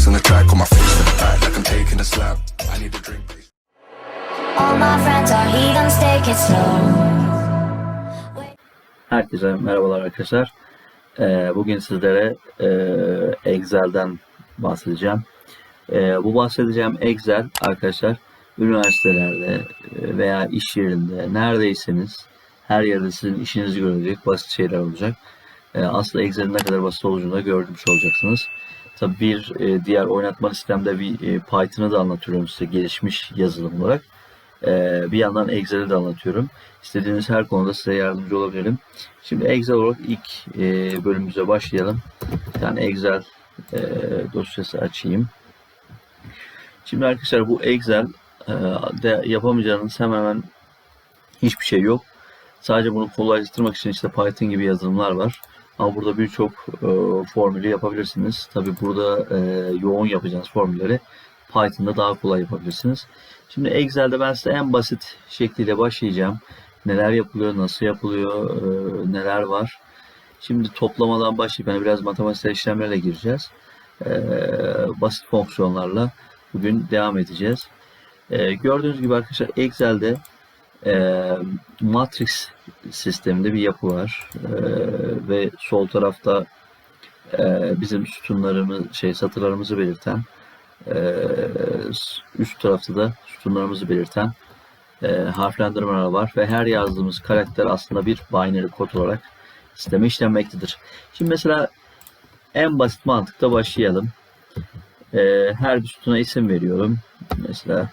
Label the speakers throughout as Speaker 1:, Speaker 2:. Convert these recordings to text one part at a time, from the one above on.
Speaker 1: bass on the track, on my face to the back, like I'm taking a slap. I need a drink, please.
Speaker 2: All my friends are heathens, take it slow.
Speaker 3: Herkese merhabalar arkadaşlar. Ee, bugün sizlere e, Excel'den bahsedeceğim. Ee, bu bahsedeceğim Excel arkadaşlar üniversitelerde e, veya iş yerinde neredeyseniz her yerde sizin işinizi görecek basit şeyler olacak. Ee, aslında Excel'in ne kadar basit olduğunu da görmüş olacaksınız. Tabii bir e, diğer oynatma listemde bir e, Python'ı da anlatıyorum size gelişmiş yazılım olarak. Ee, bir yandan Excel'i de anlatıyorum. İstediğiniz her konuda size yardımcı olabilirim. Şimdi Excel olarak ilk e, bölümümüze başlayalım. Bir tane Excel e, dosyası açayım. Şimdi arkadaşlar bu Excel e, de yapamayacağınız hemen hemen hiçbir şey yok. Sadece bunu kolaylaştırmak için işte Python gibi yazılımlar var. Ama burada birçok e, formülü yapabilirsiniz. Tabi burada e, yoğun yapacağınız formülleri Python'da daha kolay yapabilirsiniz. Şimdi Excel'de ben size en basit şekliyle başlayacağım. Neler yapılıyor, nasıl yapılıyor, e, neler var. Şimdi toplamadan başlayıp yani biraz matematiksel işlemlerle gireceğiz. E, basit fonksiyonlarla bugün devam edeceğiz. E, gördüğünüz gibi arkadaşlar Excel'de e, matrix sisteminde bir yapı var. E, ve sol tarafta e, bizim sütunlarımız, şey satırlarımızı belirten ee, üst tarafta da sütunlarımızı belirten e, harflendirmeler var ve her yazdığımız karakter aslında bir binary kod olarak sisteme işlenmektedir. Şimdi mesela en basit mantıkta başlayalım. Ee, her sütuna isim veriyorum. Mesela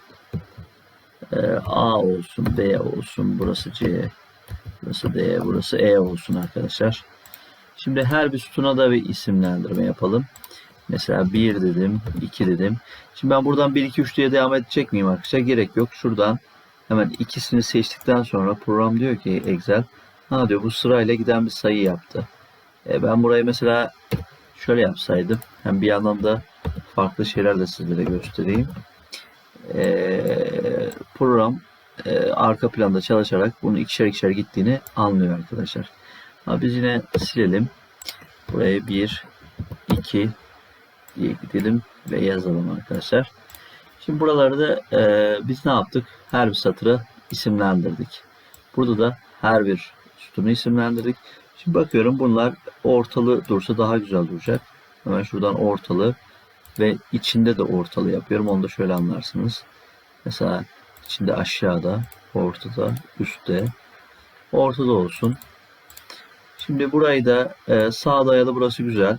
Speaker 3: e, A olsun, B olsun, burası C, burası D, burası E olsun arkadaşlar. Şimdi her bir sütuna da bir isimlendirme yapalım. Mesela 1 dedim, 2 dedim. Şimdi ben buradan 1, 2, 3 diye devam edecek miyim arkadaşlar? Gerek yok. Şuradan hemen ikisini seçtikten sonra program diyor ki Excel, ha diyor bu sırayla giden bir sayı yaptı. E ben burayı mesela şöyle yapsaydım, hem bir yandan da farklı şeyler de sizlere göstereyim. E, program e, arka planda çalışarak bunu ikişer ikişer gittiğini anlıyor arkadaşlar. Ha, biz yine silelim. Buraya 1, 2, diye gidelim ve yazalım arkadaşlar. Şimdi buralarda e, biz ne yaptık? Her bir satırı isimlendirdik. Burada da her bir sütunu isimlendirdik. Şimdi bakıyorum bunlar ortalı dursa daha güzel duracak. Hemen şuradan ortalı ve içinde de ortalı yapıyorum. Onu da şöyle anlarsınız. Mesela içinde aşağıda, ortada, üstte, ortada olsun. Şimdi burayı da e, sağa dayalı burası güzel.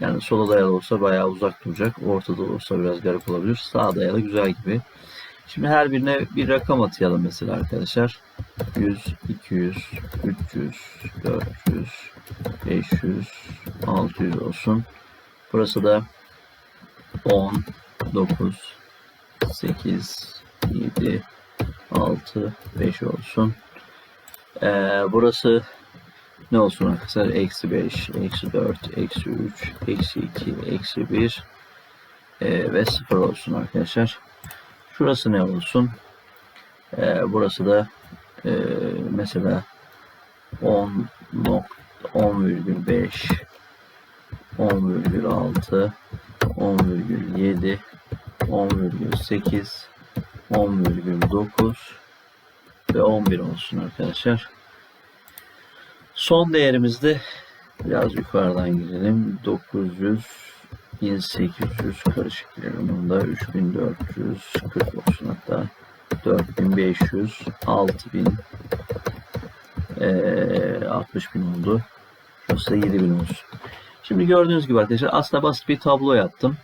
Speaker 3: Yani sola dayalı olsa bayağı uzak duracak. Ortada olsa biraz garip olabilir. Sağa dayalı güzel gibi. Şimdi her birine bir rakam atayalım mesela arkadaşlar. 100, 200, 300, 400, 500, 600 olsun. Burası da 10, 9, 8, 7, 6, 5 olsun. Ee, burası ne olsun arkadaşlar? Eksi 5, eksi 4, eksi 3, eksi 2, eksi 1 e, ve 0 olsun arkadaşlar. Şurası ne olsun? E, burası da e, mesela 10 10,5 10,6 10,7 10,8 10,9 ve 11 olsun arkadaşlar. Son değerimizde biraz yukarıdan gidelim. 900 1800 karışık girelim. Bunda 3440 olsun hatta. 4500 6000 ee, 60 bin oldu. Şurası da 7000 olsun. Şimdi gördüğünüz gibi arkadaşlar aslında basit bir tablo yaptım.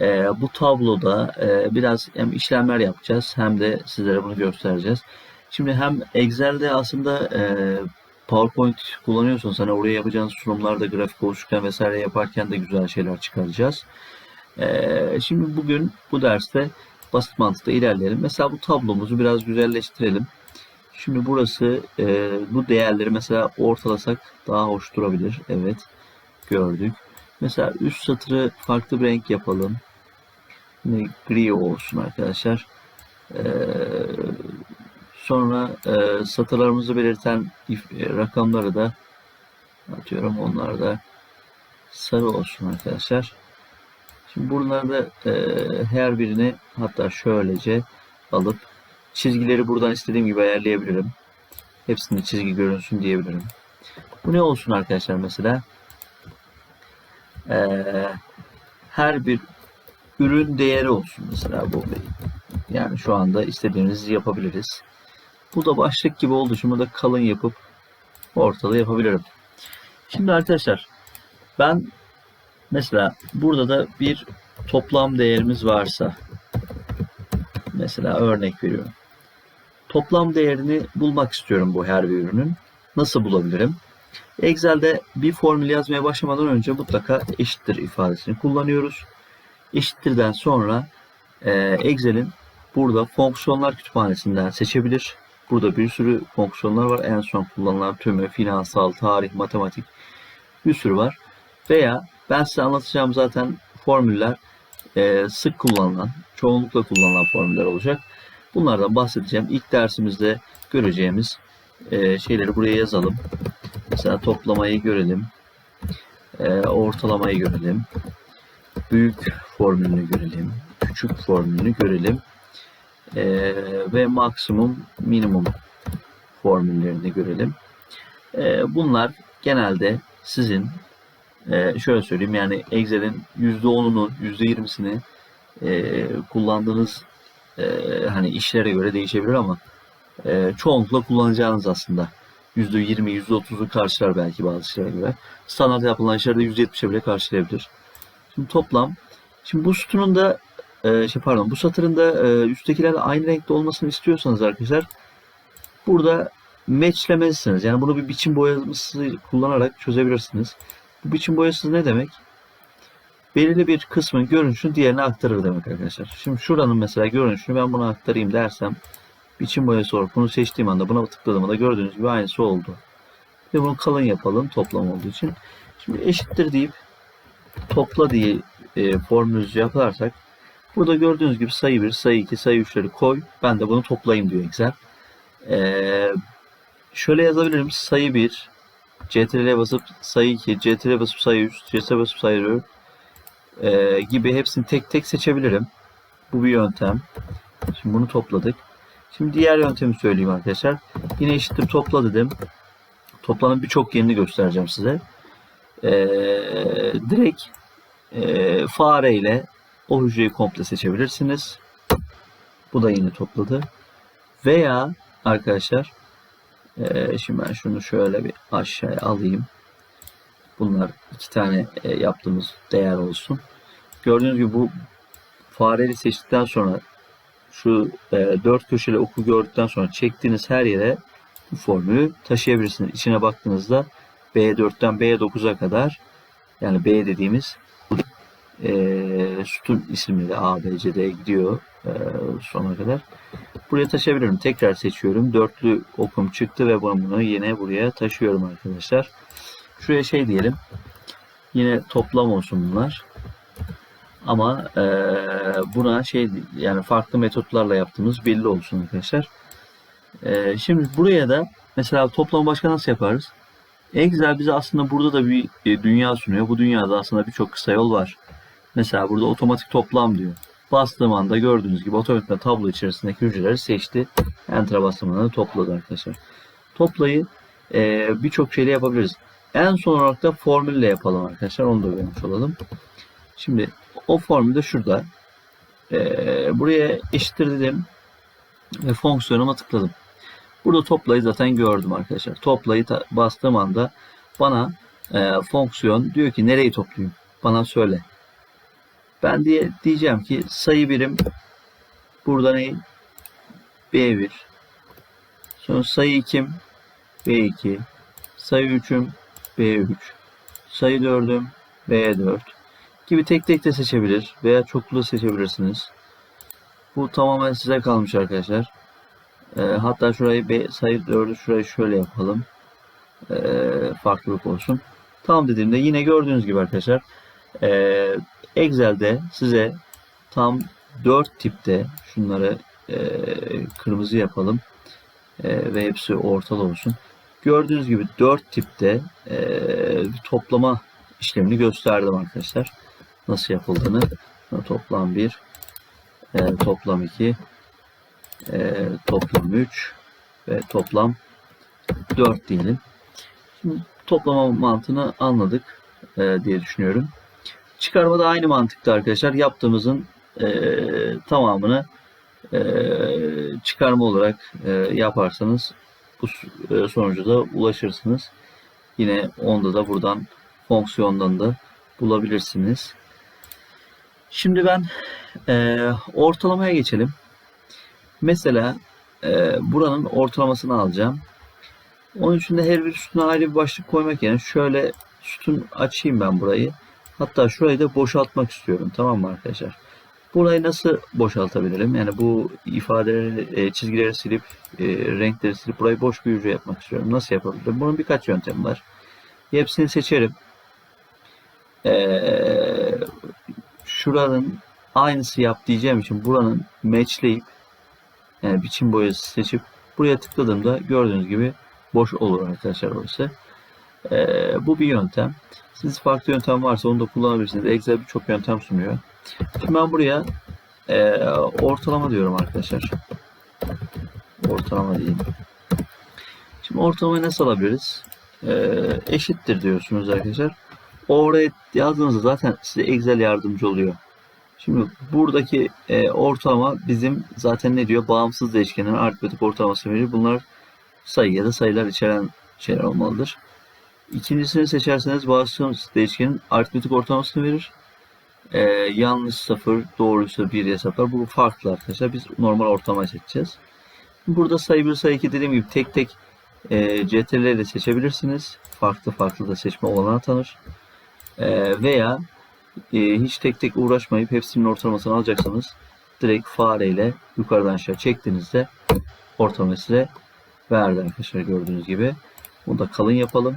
Speaker 3: Ee, bu tabloda e, biraz hem işlemler yapacağız hem de sizlere bunu göstereceğiz. Şimdi hem Excel'de aslında e, PowerPoint kullanıyorsanız hani oraya yapacağınız sunumlarda grafik oluştururken vesaire yaparken de güzel şeyler çıkaracağız. Ee, şimdi bugün bu derste basit mantıkta ilerleyelim. Mesela bu tablomuzu biraz güzelleştirelim. Şimdi burası e, bu değerleri mesela ortalasak daha hoş durabilir. Evet gördük. Mesela üst satırı farklı bir renk yapalım. Yine gri olsun arkadaşlar. Ee, Sonra e, satırlarımızı belirten e, rakamları da atıyorum onlar da sarı olsun arkadaşlar. Şimdi bunları da e, her birini hatta şöylece alıp çizgileri buradan istediğim gibi ayarlayabilirim. Hepsinde çizgi görünsün diyebilirim. Bu ne olsun arkadaşlar mesela? Ee, her bir ürün değeri olsun mesela bu. Yani şu anda istediğimizi yapabiliriz. Bu da başlık gibi oldu. Şimdi da kalın yapıp ortada yapabilirim. Şimdi arkadaşlar ben mesela burada da bir toplam değerimiz varsa mesela örnek veriyorum. Toplam değerini bulmak istiyorum bu her bir ürünün. Nasıl bulabilirim? Excel'de bir formül yazmaya başlamadan önce mutlaka eşittir ifadesini kullanıyoruz. Eşittirden sonra e, Excel'in burada fonksiyonlar kütüphanesinden seçebilir. Burada bir sürü fonksiyonlar var. En son kullanılan tümü, finansal, tarih, matematik bir sürü var. Veya ben size anlatacağım zaten formüller e, sık kullanılan, çoğunlukla kullanılan formüller olacak. Bunlardan bahsedeceğim. İlk dersimizde göreceğimiz e, şeyleri buraya yazalım. Mesela toplamayı görelim. E, ortalamayı görelim. Büyük formülünü görelim. Küçük formülünü görelim. E, ve maksimum minimum formüllerini görelim. E, bunlar genelde sizin e, şöyle söyleyeyim yani Excel'in %10'unu %20'sini e, kullandığınız e, hani işlere göre değişebilir ama e, çoğunlukla kullanacağınız aslında %20, %30'u karşılar belki bazı işlere göre. Standart yapılan işlerde %70'e bile karşılayabilir. Şimdi toplam. Şimdi bu sütunun da e, şey pardon bu satırın da e, üsttekilerle aynı renkte olmasını istiyorsanız arkadaşlar burada matchlemelisiniz. Yani bunu bir biçim boyaması kullanarak çözebilirsiniz. Bu biçim boyası ne demek? Belirli bir kısmın görünüşünü diğerine aktarır demek arkadaşlar. Şimdi şuranın mesela görünüşünü ben buna aktarayım dersem biçim boyası olarak bunu seçtiğim anda buna tıkladığımda gördüğünüz gibi aynısı oldu. Ve bunu kalın yapalım toplam olduğu için. Şimdi eşittir deyip topla diye e, formülümüzü yaparsak burada gördüğünüz gibi sayı 1, sayı 2, sayı 3'leri koy. Ben de bunu toplayayım diyor Excel. Ee, şöyle yazabilirim. Sayı 1, CTRL'e basıp sayı 2, CTRL'e basıp sayı 3, CTRL'e basıp sayı 4 e, gibi hepsini tek tek seçebilirim. Bu bir yöntem. Şimdi bunu topladık. Şimdi diğer yöntemi söyleyeyim arkadaşlar. Yine eşittir topla dedim. Toplanın birçok yerini göstereceğim size. Ee, direkt e, fare ile o hücreyi komple seçebilirsiniz. Bu da yine topladı. Veya arkadaşlar e, şimdi ben şunu şöyle bir aşağıya alayım. Bunlar iki tane e, yaptığımız değer olsun. Gördüğünüz gibi bu fareyi seçtikten sonra şu e, dört köşeli oku gördükten sonra çektiğiniz her yere bu formülü taşıyabilirsiniz. İçine baktığınızda B4'ten B9'a kadar yani B dediğimiz e, sütun isimleri A, B, C, D gidiyor e, sona kadar. Buraya taşıyabilirim. Tekrar seçiyorum. Dörtlü okum çıktı ve bunu, bunu yine buraya taşıyorum arkadaşlar. Şuraya şey diyelim. Yine toplam olsun bunlar. Ama e, buna şey yani farklı metotlarla yaptığımız belli olsun arkadaşlar. E, şimdi buraya da mesela toplam başka nasıl yaparız? Excel bize aslında burada da bir e, dünya sunuyor. Bu dünyada aslında birçok kısa yol var. Mesela burada otomatik toplam diyor. Bastığım anda gördüğünüz gibi otomatik tablo içerisindeki hücreleri seçti. Enter'a bastığım topladı arkadaşlar. Toplayı e, birçok şeyle yapabiliriz. En son olarak da formülle yapalım arkadaşlar. Onu da öğrenmiş olalım. Şimdi o formül de şurada. Ee, buraya eşittir dedim ve fonksiyonuma tıkladım. Burada toplayı zaten gördüm arkadaşlar. Toplayı bastığım anda bana e, fonksiyon diyor ki nereyi toplayayım? Bana söyle. Ben diye diyeceğim ki sayı birim burada ne? B1 sonra sayı 2'm B2 sayı 3'üm B3 sayı 4'üm B4 gibi tek tek de seçebilir veya çoklu da seçebilirsiniz. Bu tamamen size kalmış arkadaşlar. E, hatta şurayı B, sayı 4'ü şurayı şöyle yapalım. E, farklılık olsun. Tam dediğimde yine gördüğünüz gibi arkadaşlar e, Excel'de size tam 4 tipte şunları e, kırmızı yapalım e, ve hepsi ortalı olsun. Gördüğünüz gibi 4 tipte e, toplama işlemini gösterdim arkadaşlar. Nasıl yapıldığını toplam 1 e, toplam 2 e, toplam 3 ve toplam 4 diyelim. Şimdi toplama mantığını anladık e, diye düşünüyorum. Çıkarma da aynı mantıkta arkadaşlar. Yaptığımızın e, tamamını e, çıkarma olarak e, yaparsanız bu e, sonuca da ulaşırsınız. Yine onda da buradan fonksiyondan da bulabilirsiniz. Şimdi ben e, ortalamaya geçelim. Mesela e, buranın ortalamasını alacağım. Onun için de her bir sütuna ayrı bir başlık koymak yerine şöyle sütun açayım ben burayı. Hatta şurayı da boşaltmak istiyorum. Tamam mı arkadaşlar? Burayı nasıl boşaltabilirim? Yani bu ifadeleri, e, çizgileri silip, e, renkleri silip burayı boş bir hücre yapmak istiyorum. Nasıl yapabilirim? Bunun birkaç yöntemi var. Hepsini seçerim. Ee, şuranın aynısı yap diyeceğim için buranın matchleyip yani biçim boyası seçip buraya tıkladığımda gördüğünüz gibi boş olur arkadaşlar orası. Ee, bu bir yöntem. Siz farklı yöntem varsa onu da kullanabilirsiniz. Excel birçok yöntem sunuyor. Şimdi ben buraya e, ortalama diyorum arkadaşlar. Ortalama diyeyim. Şimdi ortalamayı nasıl alabiliriz? E, eşittir diyorsunuz arkadaşlar. Oraya yazdığınızda zaten size Excel yardımcı oluyor. Şimdi buradaki e, ortalama bizim zaten ne diyor? Bağımsız değişkenin aritmetik ortalaması verir. Bunlar sayı ya da sayılar içeren şeyler olmalıdır. İkincisini seçerseniz bağımsız değişkenin aritmetik ortalamasını verir. Ee, yanlış 0, doğruysa 1 hesaplar. Bu farklı arkadaşlar. Biz normal ortalama seçeceğiz. Burada sayı 1, sayı 2 dediğim gibi tek tek e, CTRL ile seçebilirsiniz. Farklı farklı da seçme olanağı tanır. E, veya e, hiç tek tek uğraşmayıp hepsinin ortalamasını alacaksanız direkt fareyle yukarıdan aşağı çektiğinizde ortalamayı size verdi arkadaşlar gördüğünüz gibi. Bunu da kalın yapalım.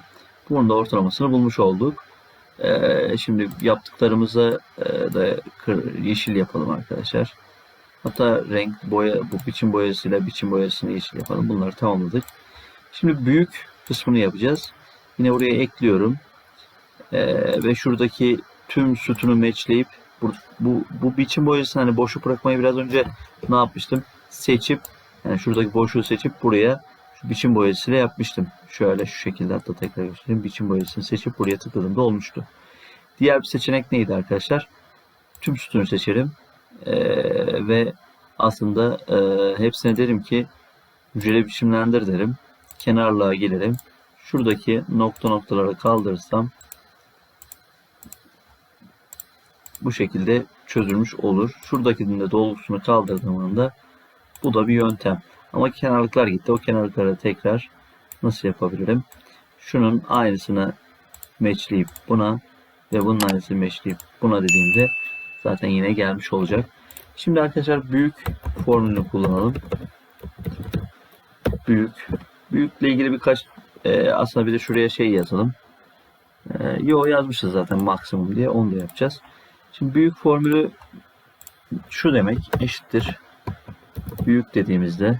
Speaker 3: Bunun da ortalamasını bulmuş olduk. Ee, şimdi yaptıklarımıza e, da yeşil yapalım arkadaşlar. Hatta renk boya bu biçim boyasıyla biçim boyasını yeşil yapalım. Bunları tamamladık. Şimdi büyük kısmını yapacağız. Yine buraya ekliyorum. Ee, ve şuradaki tüm sütunu matchleyip bu, bu, bu biçim boyasını hani boşu bırakmayı biraz önce ne yapmıştım? Seçip yani şuradaki boşluğu seçip buraya şu biçim boyasıyla yapmıştım. Şöyle şu şekilde hatta tekrar göstereyim. Biçim boyasını seçip buraya tıkladığımda olmuştu. Diğer bir seçenek neydi arkadaşlar? Tüm sütunu seçerim. Ee, ve aslında e, hepsine derim ki hücre biçimlendir derim. Kenarlığa gelirim. Şuradaki nokta noktaları kaldırırsam bu şekilde çözülmüş olur. Şuradakinin de dolgusunu kaldırdığımda bu da bir yöntem. Ama kenarlıklar gitti. O kenarlıkları tekrar nasıl yapabilirim? Şunun aynısını matchleyip buna ve bunun aynısını matchleyip buna dediğimde zaten yine gelmiş olacak. Şimdi arkadaşlar büyük formülünü kullanalım. Büyük. Büyükle ilgili birkaç e, aslında bir de şuraya şey yazalım. E, yo yazmışız zaten maksimum diye onu da yapacağız. Şimdi büyük formülü şu demek eşittir. Büyük dediğimizde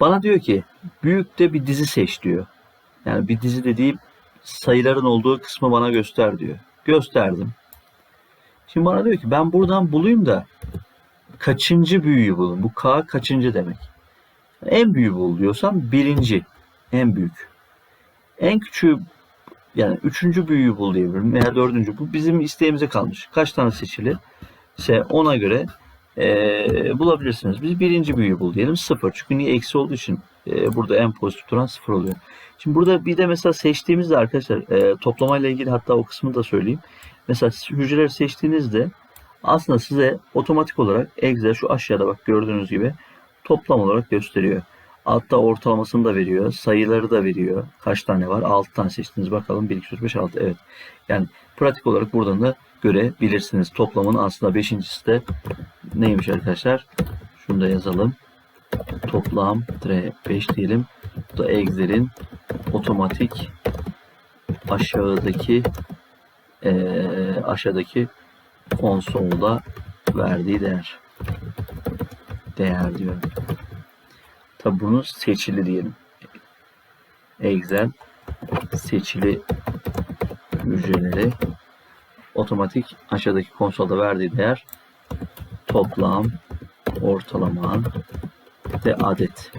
Speaker 3: bana diyor ki büyükte bir dizi seç diyor. Yani bir dizi dediğim sayıların olduğu kısmı bana göster diyor. Gösterdim. Şimdi bana diyor ki ben buradan bulayım da kaçıncı büyüğü bulun. Bu K kaçıncı demek. En büyüğü bul diyorsam birinci. En büyük. En küçüğü yani üçüncü büyüğü bul diyebilirim veya dördüncü. Bu bizim isteğimize kalmış. Kaç tane seçili? ise ona göre e, bulabilirsiniz. Biz birinci büyüğü bul diyelim sıfır. Çünkü niye eksi olduğu için e, burada en pozitif duran sıfır oluyor. Şimdi burada bir de mesela seçtiğimizde arkadaşlar e, toplamayla ilgili hatta o kısmı da söyleyeyim. Mesela hücreleri seçtiğinizde aslında size otomatik olarak Excel şu aşağıda bak gördüğünüz gibi toplam olarak gösteriyor. Altta ortalamasını da veriyor. Sayıları da veriyor. Kaç tane var? 6 tane seçtiniz. Bakalım 1, 2, 3, 5, 6. Evet. Yani pratik olarak buradan da görebilirsiniz. Toplamın aslında beşincisi de neymiş arkadaşlar? Şunu da yazalım. Toplam 5 diyelim. Bu da Excel'in otomatik aşağıdaki eee, aşağıdaki konsolda verdiği değer. Değer diyorum. Tabi bunu seçili diyelim. Excel seçili hücreleri otomatik aşağıdaki konsolda verdiği değer toplam, ortalama ve adet.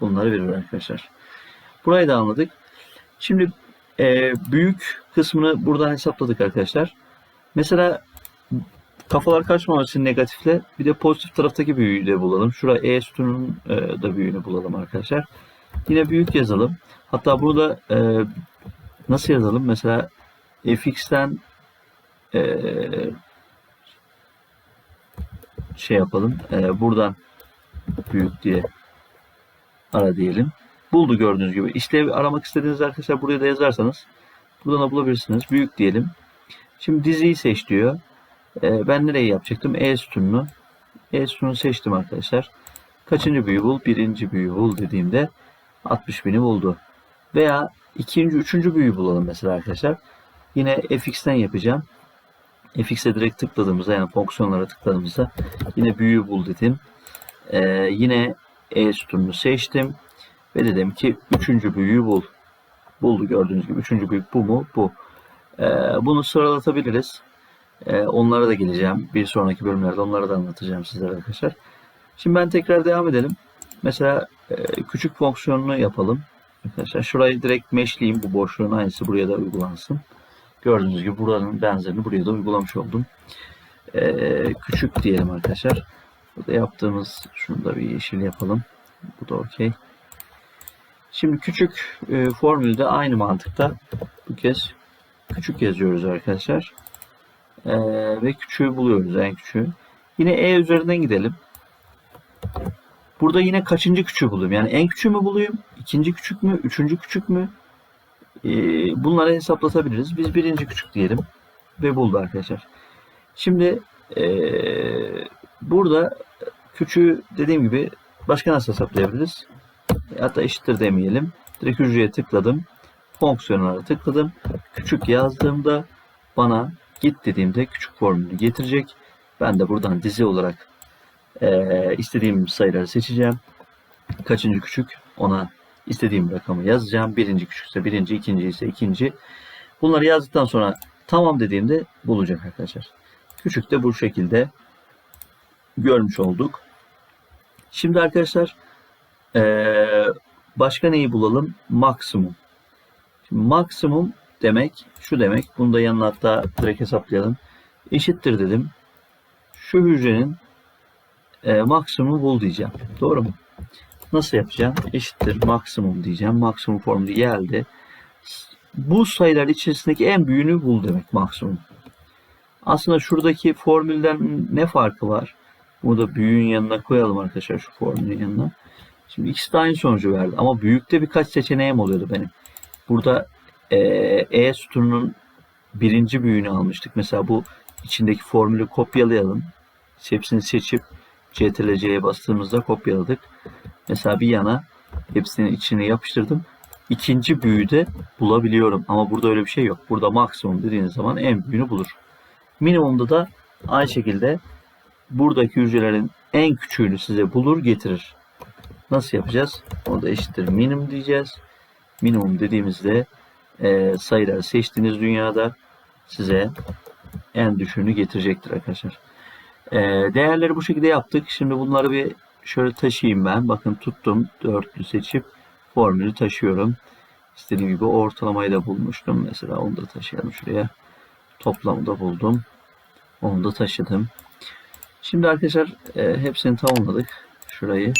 Speaker 3: Bunları verir arkadaşlar. Burayı da anladık. Şimdi e, büyük kısmını buradan hesapladık arkadaşlar. Mesela kafalar kaçmaması için negatifle bir de pozitif taraftaki büyüğü de bulalım. Şuraya E sütunun e, da büyüğünü bulalım arkadaşlar. Yine büyük yazalım. Hatta burada e, nasıl yazalım? Mesela fx'ten e, şey yapalım. E, buradan büyük diye ara diyelim. Buldu gördüğünüz gibi. İşlev aramak istediğiniz arkadaşlar buraya da yazarsanız buradan da bulabilirsiniz. Büyük diyelim. Şimdi diziyi seç diyor. Ee, ben nereyi yapacaktım? E sütununu. E sütununu seçtim arkadaşlar. Kaçıncı büyüğü bul? Birinci büyüğü bul dediğimde 60 bini buldu. Veya ikinci, üçüncü büyüğü bulalım mesela arkadaşlar. Yine fx'ten yapacağım. fx'e direkt tıkladığımızda yani fonksiyonlara tıkladığımızda yine büyüğü bul dedim. Ee, yine E sütununu seçtim. Ve dedim ki üçüncü büyüğü bul. Buldu gördüğünüz gibi. Üçüncü büyük bu mu? Bu. Ee, bunu sıralatabiliriz. Ee, onlara da geleceğim. Bir sonraki bölümlerde onları da anlatacağım sizlere arkadaşlar. Şimdi ben tekrar devam edelim. Mesela e, küçük fonksiyonunu yapalım. Arkadaşlar şurayı direkt meşleyeyim. Bu boşluğun aynısı buraya da uygulansın. Gördüğünüz gibi buranın benzerini buraya da uygulamış oldum. Ee, küçük diyelim arkadaşlar. Burada yaptığımız şunu da bir yeşil yapalım. Bu da okey. Şimdi küçük e, formülde aynı mantıkta bu kez küçük yazıyoruz arkadaşlar. E, ve küçüğü buluyoruz en küçüğü. Yine E üzerinden gidelim. Burada yine kaçıncı küçüğü bulayım? Yani en küçüğü mü bulayım? İkinci küçük mü? Üçüncü küçük mü? E, bunları hesaplatabiliriz. Biz birinci küçük diyelim. Ve buldu arkadaşlar. Şimdi e, burada küçüğü dediğim gibi başka nasıl hesaplayabiliriz? Hatta eşittir demeyelim. Direkt hücreye tıkladım. Fonksiyonlara tıkladım. Küçük yazdığımda bana git dediğimde küçük formülü getirecek. Ben de buradan dizi olarak e, istediğim sayıları seçeceğim. Kaçıncı küçük ona istediğim rakamı yazacağım. Birinci küçükse birinci, ikinci ise ikinci. Bunları yazdıktan sonra tamam dediğimde bulacak arkadaşlar. Küçük de bu şekilde görmüş olduk. Şimdi arkadaşlar ee, başka neyi bulalım? Maksimum. Şimdi maksimum demek şu demek. Bunu da yanına hatta direkt hesaplayalım. Eşittir dedim. Şu hücrenin e, maksimumu bul diyeceğim. Doğru mu? Nasıl yapacağım? Eşittir maksimum diyeceğim. Maksimum formülü geldi. Bu sayılar içerisindeki en büyüğünü bul demek maksimum. Aslında şuradaki formülden ne farkı var? Bunu da büyüğün yanına koyalım arkadaşlar şu formülün yanına. Şimdi ikisi de aynı sonucu verdi. Ama büyükte birkaç seçeneğim oluyordu benim. Burada e, sütununun birinci büyüğünü almıştık. Mesela bu içindeki formülü kopyalayalım. Hepsini seçip Ctrl C'ye bastığımızda kopyaladık. Mesela bir yana hepsinin içine yapıştırdım. İkinci büyüğü de bulabiliyorum. Ama burada öyle bir şey yok. Burada maksimum dediğiniz zaman en büyüğünü bulur. Minimumda da aynı şekilde buradaki hücrelerin en küçüğünü size bulur getirir. Nasıl yapacağız? Onu da eşittir minimum diyeceğiz. Minimum dediğimizde e, sayıları seçtiğiniz dünyada size en düşüğünü getirecektir arkadaşlar. E, değerleri bu şekilde yaptık. Şimdi bunları bir şöyle taşıyayım ben. Bakın tuttum. Dörtlü seçip formülü taşıyorum. İstediğim gibi ortalamayı da bulmuştum. Mesela onu da taşıyalım şuraya. Toplamı da buldum. Onu da taşıdım. Şimdi arkadaşlar e, hepsini tamamladık. Şurayı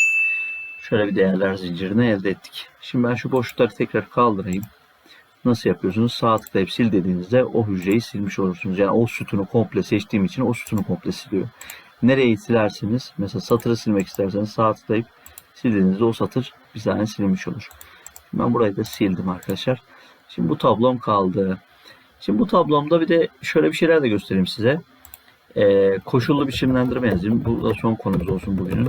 Speaker 3: şöyle bir değerler zincirini elde ettik. Şimdi ben şu boşlukları tekrar kaldırayım. Nasıl yapıyorsunuz? Sağ tıklayıp sil dediğinizde o hücreyi silmiş olursunuz. Yani o sütunu komple seçtiğim için o sütunu komple siliyor. Nereyi silersiniz? Mesela satırı silmek isterseniz sağ tıklayıp sildiğinizde o satır bir tane silinmiş olur. Ben burayı da sildim arkadaşlar. Şimdi bu tablom kaldı. Şimdi bu tablomda bir de şöyle bir şeyler de göstereyim size. Ee, koşullu biçimlendirme yazayım. Bu da son konumuz olsun bugünün.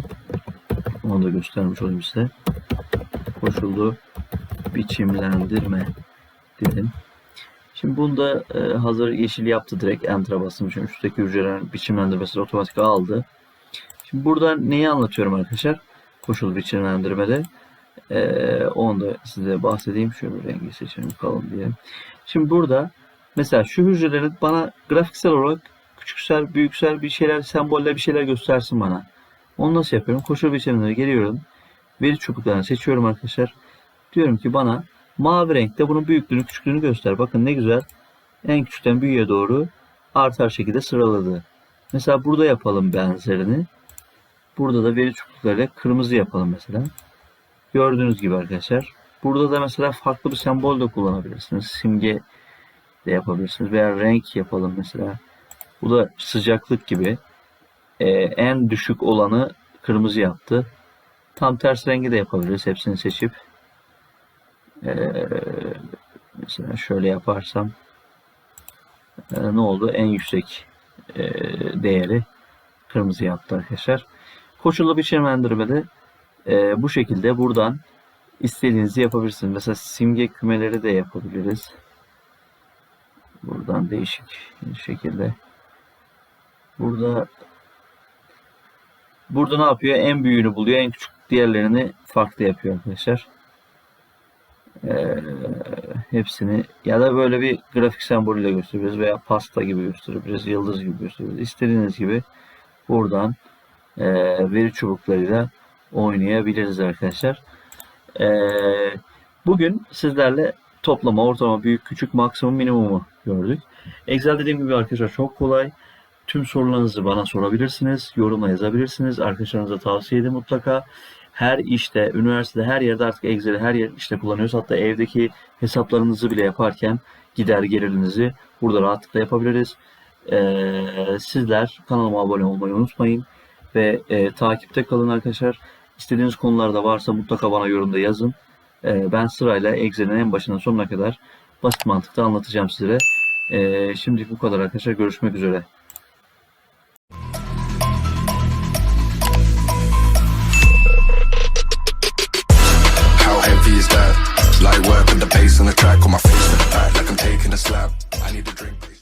Speaker 3: Onu da göstermiş olayım size. Koşullu biçimlendirme dedim. Şimdi bunda e, hazır yeşil yaptı direkt Enter'a bastım. Şimdi üstteki hücrelerin biçimlendirmesi otomatik aldı. Şimdi burada neyi anlatıyorum arkadaşlar? Koşul biçimlendirmede. E, onu da size bahsedeyim. Şöyle rengi seçelim kalın diyelim. Şimdi burada Mesela şu hücreleri bana grafiksel olarak küçüksel, büyüksel bir şeyler, semboller bir şeyler göstersin bana. Onu nasıl yapıyorum? Koşul biçimlere geliyorum. Veri çubuklarını seçiyorum arkadaşlar. Diyorum ki bana mavi renkte bunun büyüklüğünü, küçüklüğünü göster. Bakın ne güzel. En küçükten büyüğe doğru artar şekilde sıraladı. Mesela burada yapalım benzerini. Burada da veri çubuklarıyla kırmızı yapalım mesela. Gördüğünüz gibi arkadaşlar. Burada da mesela farklı bir sembol de kullanabilirsiniz. Simge de yapabilirsiniz. Veya renk yapalım mesela. Bu da sıcaklık gibi. Ee, en düşük olanı kırmızı yaptı. Tam ters rengi de yapabiliriz. Hepsini seçip. Ee, mesela şöyle yaparsam ee, ne oldu? En yüksek e, değeri kırmızı yaptı arkadaşlar. Koşullu biçimlendirmede e, bu şekilde buradan istediğinizi yapabilirsiniz. Mesela simge kümeleri de yapabiliriz. Buradan değişik şekilde. Burada burada ne yapıyor? En büyüğünü buluyor. En küçük diğerlerini farklı yapıyor arkadaşlar. Ee, hepsini ya da böyle bir grafik sembolüyle gösterebiliriz veya pasta gibi gösterebiliriz, yıldız gibi gösterebiliriz. İstediğiniz gibi buradan e, veri çubuklarıyla oynayabiliriz arkadaşlar. E, bugün sizlerle toplama, ortalama, büyük, küçük, maksimum, minimumu gördük. Excel dediğim gibi arkadaşlar çok kolay. Tüm sorularınızı bana sorabilirsiniz. Yorumla yazabilirsiniz. Arkadaşlarınıza tavsiye edin mutlaka. Her işte, üniversitede her yerde artık Excel'i her yer işte kullanıyoruz. Hatta evdeki hesaplarınızı bile yaparken gider gelirinizi burada rahatlıkla yapabiliriz. Ee, sizler kanalıma abone olmayı unutmayın. Ve e, takipte kalın arkadaşlar. İstediğiniz konularda varsa mutlaka bana yorumda yazın. Ee, ben sırayla Excel'in en başından sonuna kadar basit mantıkta anlatacağım sizlere. Ee, şimdilik bu kadar arkadaşlar. Görüşmek üzere.
Speaker 1: The track on my face to like I'm taking a slap. I need a drink.